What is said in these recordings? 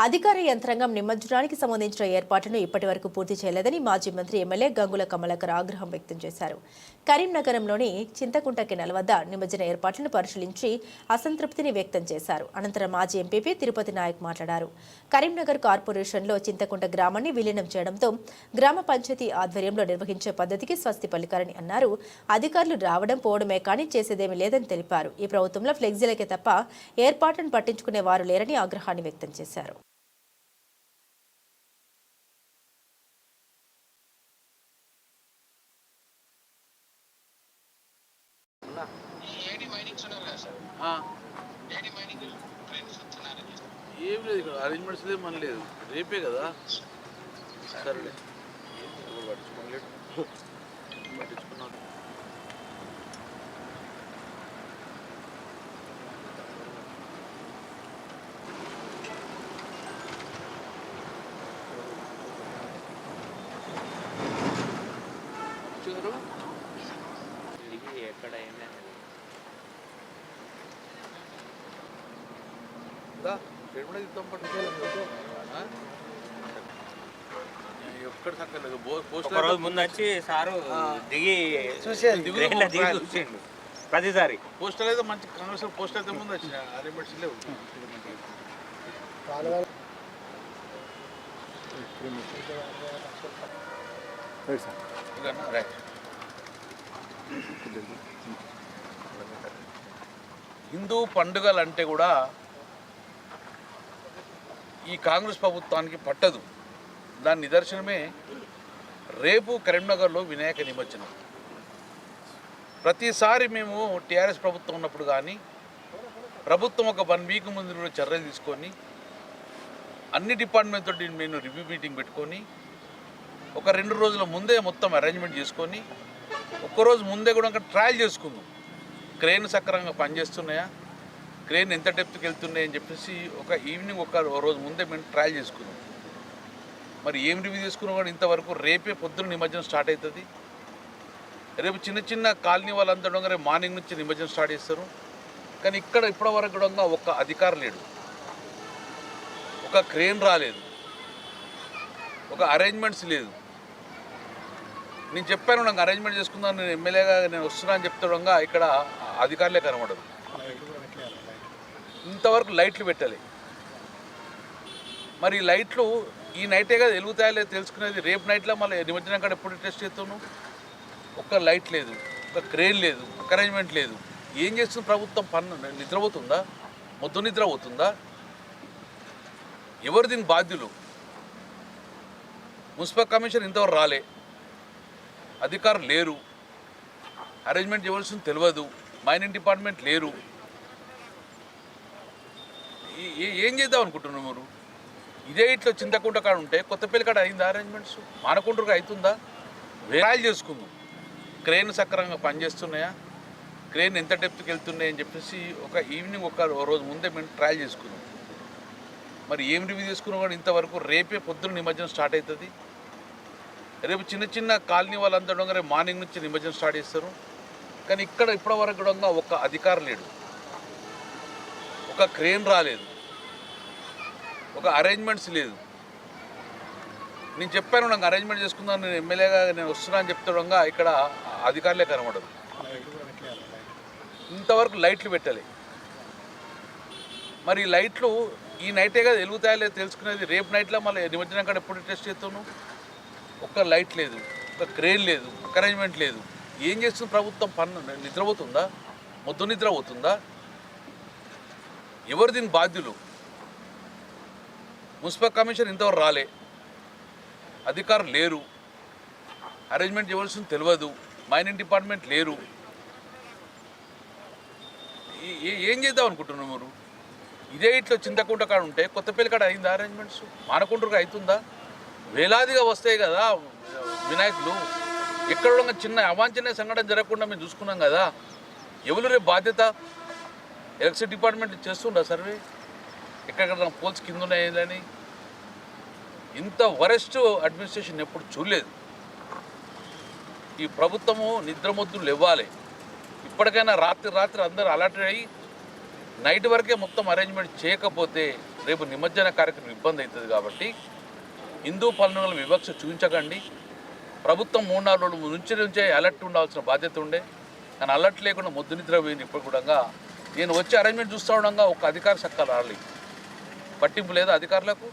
అధికార యంత్రాంగం నిమజ్జనానికి సంబంధించిన ఏర్పాట్లను ఇప్పటి వరకు పూర్తి చేయలేదని మాజీ మంత్రి ఎమ్మెల్యే గంగుల కమలాకర్ ఆగ్రహం వ్యక్తం చేశారు. కరీంనగరంలోని చింతకుంట కెనాల్ వద్ద నిమజ్జన ఏర్పాట్లను పరిశీలించి అసంతృప్తిని వ్యక్తం చేశారు. అనంతరం మాజీ ఎంపీపీ తిరుపతి నాయక్ మాట్లాడారు. కరీంనగర్ కార్పొరేషన్లో చింతకుంట గ్రామాన్ని విలీనం చేయడంతో గ్రామ పంచాయతీ ఆధ్వర్యంలో నిర్వహించే పద్ధతికి స్వస్తి పలికారని అన్నారు. అధికారులు రావడం పోవడమే కానీ చేసేదేమీ లేదని తెలిపారు. ఈ ప్రభుత్వంలో ఫ్లెక్సీలకే తప్ప ఏర్పాట్లను పట్టించుకునే వారు లేరని ఆగ్రహాన్ని వ్యక్తం చేశారు ఏడి మైనింగ్స్ ఉన్నారు కదా సార్ ఆ, ఏడి మైనింగ్ ట్రైన్స్ వస్తున్నారని ఏం లేదు ఏం అరేంజ్మెంట్స్ లేదు రేపే కదా? సరేలే. పట్టించుకోలేదు పట్టించుకున్నాడు ఎక్కడ ఏమైనా దా ఎక్కడ పోస్ట్ రోజు ముందు వచ్చి సారు దిగి చూసేది. దిగి చూసిండు ప్రతిసారి. పోస్టర్ అయితే మంచి కాంగ్రెస్ పోస్ట్ అయితే ముందు వచ్చిన అరేంజ్మెంట్స్ లేవు ఇదన్నా? రైట్ హిందూ పండుగలు అంటే కూడా ఈ కాంగ్రెస్ ప్రభుత్వానికి పట్టదు. దాని నిదర్శనమే రేపు కరీంనగర్లో వినాయక నిమజ్జనం. ప్రతిసారి మేము టీఆర్ఎస్ ప్రభుత్వం ఉన్నప్పుడు కానీ ప్రభుత్వం ఒక వన్ వీక్ ముందు కూడా చర్యలు తీసుకొని అన్ని డిపార్ట్మెంట్తో నేను రివ్యూ మీటింగ్ పెట్టుకొని ఒక రెండు రోజుల ముందే మొత్తం అరేంజ్మెంట్ చేసుకొని ఒక్కరోజు ముందే కూడా ఇంకా ట్రయల్ చేసుకుందాం. క్రెయిన్ సక్రమంగా పనిచేస్తున్నాయా? క్రేన్ ఎంత డెప్త్కి వెళ్తున్నాయి అని చెప్పేసి ఒక ఈవినింగ్ ఒక రోజు ముందే మేము ట్రయల్ చేసుకున్నాం. మరి ఏం రివ్యూ చేసుకున్నాం కూడా ఇంతవరకు రేపే పొద్దున్న నిమజ్జనం స్టార్ట్ అవుతుంది. రేపు చిన్న చిన్న కాలనీ వాళ్ళంతా కూడా రేపు మార్నింగ్ నుంచి నిమజ్జనం స్టార్ట్ చేస్తారు. కానీ ఇక్కడ ఇప్పటివరకు కూడా ఒక్క అధికారం లేడు. ఒక క్రేన్ రాలేదు. ఒక అరేంజ్మెంట్స్ లేదు. నేను చెప్పాను నాకు అరేంజ్మెంట్ చేసుకుందాం నేను ఎమ్మెల్యేగా నేను వస్తున్నా అని చెప్తుండగా ఇక్కడ అధికారులే కనబడరు. ఇంతవరకు లైట్లు పెట్టాలి. మరి ఈ లైట్లు ఈ నైటే కదా వెలుగుతాయో లేదో తెలుసుకునేది. రేపు నైట్లో మళ్ళీ నిమజ్జనం కాడ ఎప్పుడు టెస్ట్ చేస్తాను ఒక్క లైట్ లేదు ఒక క్రేన్ లేదు ఒక అరేంజ్మెంట్ లేదు. ఏం చేస్తుంది ప్రభుత్వం? పన్ను నిద్రపోతుందా? మొద్దు నిద్ర అవుతుందా ఎవరు దీని బాధ్యులు? మున్సిపల్ కమిషన్ ఇంతవరకు రాలే. అధికారులు లేరు. అరేంజ్మెంట్ చేయవలసింది తెలియదు. మైనింగ్ డిపార్ట్మెంట్ లేరు. ఏ- ఏం చేద్దాం అనుకుంటున్నారు మీరు? ఇదే ఇట్లా చింతకుంట కాడ ఉంటే కొత్తపల్లి కాడ అయిందా అరేంజ్మెంట్స్ మానకుంటూరుగా అవుతుందా వేరాలు చేసుకుందాం. క్రెయిన్ సక్రమంగా పనిచేస్తున్నాయా? క్రెయిన్ ఎంత డెప్త్కి వెళ్తున్నాయి అని చెప్పేసి ఒక ఈవినింగ్ ఒక రోజు ముందే మేము ట్రయల్ చేసుకున్నాం. మరి ఏం రివ్యూ చేసుకున్నాం కూడా ఇంతవరకు రేపే పొద్దున్న నిమజ్జనం స్టార్ట్ అవుతుంది. రేపు చిన్న చిన్న కాలనీ వాళ్ళంతా రేపు మార్నింగ్ నుంచి నిమజ్జనం స్టార్ట్ చేస్తారు. కానీ ఇక్కడ ఇప్పటివరకు కూడా ఒక్క అధికారం లేడు ఒక క్రేన్ రాలేదు. ఒక అరేంజ్మెంట్స్ లేదు. నేను చెప్పాను నాకు అరేంజ్మెంట్ చేసుకుందాం నేను ఎమ్మెల్యేగా నేను వస్తున్నా అని చెప్తాడంగా ఇక్కడ అధికారులే కనబడదు ఇంతవరకు లైట్లు పెట్టాలి. మరి ఈ లైట్లు ఈ నైటే కదా వెలుగుతాయో లేదు తెలుసుకునేది. రేపు నైట్లో మళ్ళీ నిమజ్జనం కాడ ఎప్పుడు టెస్ట్ చేస్తాను ఒక్క లైట్ లేదు ఒక క్రేన్ లేదు ఒక అరేంజ్మెంట్ లేదు. ఏం చేస్తుంది ప్రభుత్వం? పన్ను నిద్రపోతుందా? మొద్దు నిద్రపోతుందా ఎవరు దీని బాధ్యులు? మున్సిపల్ కమిషన్ ఇంతవరకు రాలే. అధికారులు లేరు. అరేంజ్మెంట్ చేయవలసింది తెలియదు. మైనింగ్ డిపార్ట్మెంట్ లేరు. ఏం చేద్దాం అనుకుంటున్నారు మీరు? ఇదే ఇట్లా చింతకుంట కాడ ఉంటే కొత్తపల్లి కాడ అయిందా అరేంజ్మెంట్స్ మానకుంటూరుగా అవుతుందా వేలాదిగా వస్తాయి కదా వినాయకులు. ఎక్కడ చిన్న అవాంఛనీయ సంఘటన జరగకుండా మేము చూసుకున్నాం కదా. ఎవరు రేపు బాధ్యత? ఎలక్ట్రిసిటీ డిపార్ట్మెంట్ చేస్తుండ సర్వే? ఎక్కడెక్కడ పోల్స్ కింద ఉన్నాయని ఇంత వరెస్ట్ అడ్మినిస్ట్రేషన్ ఎప్పుడు చూడలేదు. ఈ ప్రభుత్వము నిద్రమొద్దులు ఇవ్వాలి ఇప్పటికైనా రాత్రి రాత్రి అందరూ అలర్ట్ అయ్యి నైట్ వరకే మొత్తం అరేంజ్మెంట్ చేయకపోతే రేపు నిమజ్జన కార్యక్రమం ఇబ్బంది అవుతుంది కాబట్టి హిందూ పనుల వివక్ష చూపించకండి. ప్రభుత్వం మూడు నాలుగు రోజుల నుంచి నుంచే అలర్ట్ ఉండాల్సిన బాధ్యత ఉండే. కానీ అలర్ట్ లేకుండా మొద్దు నిద్ర పోయింది ఇప్పుడు కూడా నేను వచ్చి అరేంజ్మెంట్ చూస్తూ ఉండగా ఒక అధికార చక్కగా రాలేదు పట్టింపు లేదా అధికారులకు?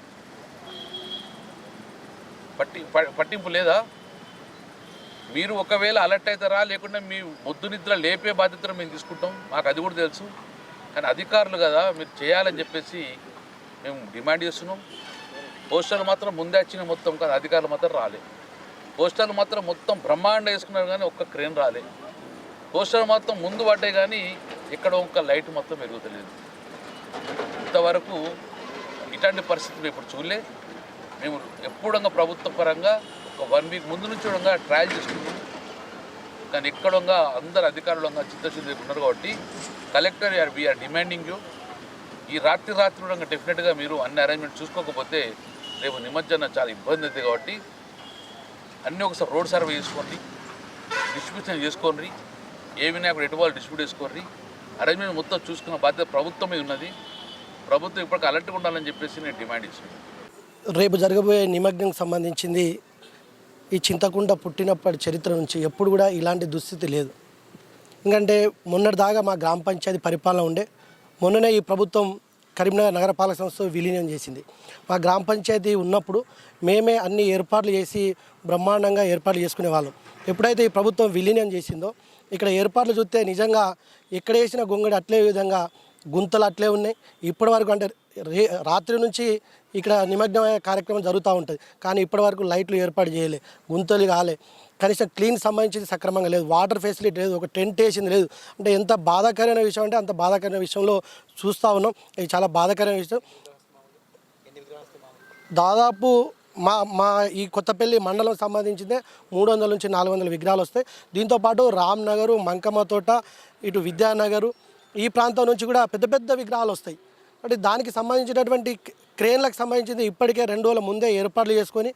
పట్టి పట్టింపు లేదా? మీరు ఒకవేళ అలర్ట్ అవుతారా లేకుంటే మీ మొద్దు నిద్ర లేపే బాధ్యతను మేము తీసుకుంటాం. మాకు అది కూడా తెలుసు. కానీ అధికారులు కదా మీరు చేయాలని చెప్పేసి మేము డిమాండ్ చేస్తున్నాం. పోస్టర్లు మాత్రం ముందే వచ్చిన మొత్తం కాదు అధికారులు మాత్రం రాలే. పోస్టర్లు మాత్రం మొత్తం బ్రహ్మాండ వేసుకున్నారు కానీ ఒక్క క్రేన్ రాలే. పోస్టర్ మాత్రం ముందు పడ్డాయి కానీ ఇక్కడ ఇంకా లైట్ మొత్తం పెరుగుతలేదు ఇంతవరకు ఇట్లాంటి పరిస్థితులు ఇప్పుడు చూడలే. మేము ఎప్పుడంగా ప్రభుత్వ పరంగా ఒక వన్ వీక్ ముందు నుంచి కూడా ట్రయల్ చేసుకుంటాం కానీ ఎక్కడంగా అందరు అధికారులంగా చిత్తశుద్ధి ఉన్నారు కాబట్టి collector are we are demanding you ఈ రాత్రి రాత్రి కూడా డెఫినెట్గా మీరు అన్ని అరేంజ్మెంట్ చూసుకోకపోతే రేపు నిమజ్జనం చాలా ఇబ్బంది అవుతుంది కాబట్టి అన్నీ ఒకసారి రోడ్ సర్వే చేసుకోండి. డిస్ట్రిబ్యూషన్ చేసుకోండి. ఏ వినాయకుడు ఎటువాళ్ళు డిస్ట్రిబ్యూట్ చేసుకోండి. అరేంజ్మెంట్ మొత్తం చూసుకున్న బాధ్యత ప్రభుత్వం మీద ఉన్నది. ప్రభుత్వం ఇప్పటికి అలర్ట్గా ఉండాలని చెప్పేసి నేను డిమాండ్ ఇచ్చాను. రేపు జరగబోయే నిమగ్నం సంబంధించింది ఈ చింతకుండా పుట్టినప్పటి చరిత్ర నుంచి ఎప్పుడు కూడా ఇలాంటి దుస్థితి లేదు. ఎందుకంటే మొన్నటిదాకా మా గ్రామ పంచాయతీ పరిపాలన ఉండే మొన్ననే ఈ ప్రభుత్వం కరీంనగర్ నగరపాలక సంస్థ విలీనం చేసింది. మా గ్రామ పంచాయతీ ఉన్నప్పుడు మేమే అన్ని ఏర్పాట్లు చేసి బ్రహ్మాండంగా ఏర్పాట్లు చేసుకునే వాళ్ళం. ఎప్పుడైతే ఈ ప్రభుత్వం విలీనం చేసిందో ఇక్కడ ఏర్పాట్లు చూస్తే నిజంగా ఎక్కడ వేసిన గొంగడి అట్లే విధంగా గుంతలు అట్లే ఉన్నాయి. ఇప్పటి వరకు అంటే రే రాత్రి నుంచి ఇక్కడ నిమగ్నమయ్యే కార్యక్రమం జరుగుతూ ఉంటుంది. కానీ ఇప్పటి వరకు లైట్లు ఏర్పాటు చేయలే గుంతలు కాలే. కనీసం క్లీన్ సంబంధించింది సక్రమంగా లేదు వాటర్ ఫెసిలిటీ లేదు ఒక టెంట్ వేసింది లేదు. అంటే ఎంత బాధాకరమైన విషయం అంటే అంత బాధాకరమైన విషయంలో చూస్తూ ఉన్నాం. ఇది చాలా బాధాకరమైన విషయం. దాదాపు మా మా ఈ కొత్తపల్లి మండలం సంబంధించిందే మూడు వందల నుంచి నాలుగు వందల విగ్రహాలు వస్తాయి. దీంతోపాటు రామ్నగరు మంకమ్మ తోట ఇటు విద్యానగరు ఈ ప్రాంతం నుంచి కూడా పెద్ద పెద్ద విగ్రహాలు వస్తాయి. అంటే దానికి సంబంధించినటువంటి క్రేన్లకు సంబంధించింది ఇప్పటికే రెండు రోజుల ముందే ఏర్పాట్లు చేసుకొని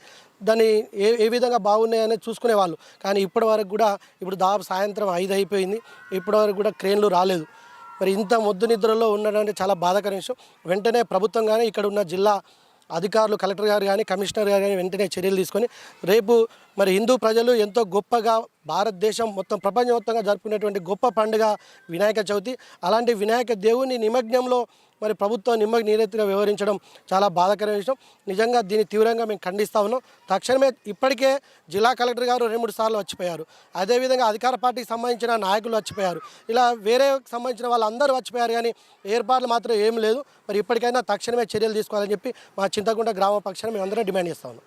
దాన్ని ఏ ఏ విధంగా బాగున్నాయనేది చూసుకునే వాళ్ళు. కానీ ఇప్పటి వరకు కూడా ఇప్పుడు దాదాపు సాయంత్రం ఐదు అయిపోయింది. ఇప్పటి వరకు కూడా క్రేన్లు రాలేదు. మరి ఇంత మొద్దు నిద్రలో ఉండడం అంటే చాలా బాధాకర విషయం. వెంటనే ప్రభుత్వం కానీ ఇక్కడ ఉన్న జిల్లా అధికారులు కలెక్టర్ గారు కానీ కమిషనర్ గారు కానీ వెంటనే చర్యలు తీసుకొని రేపు మరి హిందూ ప్రజలు ఎంతో గొప్పగా భారతదేశం మొత్తం ప్రపంచవ్యాప్తంగా జరుపుకునేటువంటి గొప్ప పండుగ వినాయక చవితి. అలాంటి వినాయక దేవుని నిమగ్నంలో మరి ప్రభుత్వం నిమ్మకి నీరెత్తిగా వ్యవహరించడం చాలా బాధాకరమైన విషయం. నిజంగా దీన్ని తీవ్రంగా మేము ఖండిస్తా ఉన్నాం. తక్షణమే ఇప్పటికే జిల్లా కలెక్టర్ గారు రెండు మూడు సార్లు వచ్చిపోయారు. అదేవిధంగా అధికార పార్టీకి సంబంధించిన నాయకులు వచ్చిపోయారు. ఇలా వేరే సంబంధించిన వాళ్ళందరూ వచ్చిపోయారు కానీ ఏర్పాట్లు మాత్రం ఏం లేదు. మరి ఇప్పటికైనా తక్షణమే చర్యలు తీసుకోవాలని చెప్పి మా చింతకుంట గ్రామ పక్షాన్ని మేము అందరం డిమాండ్ చేస్తా ఉన్నాం.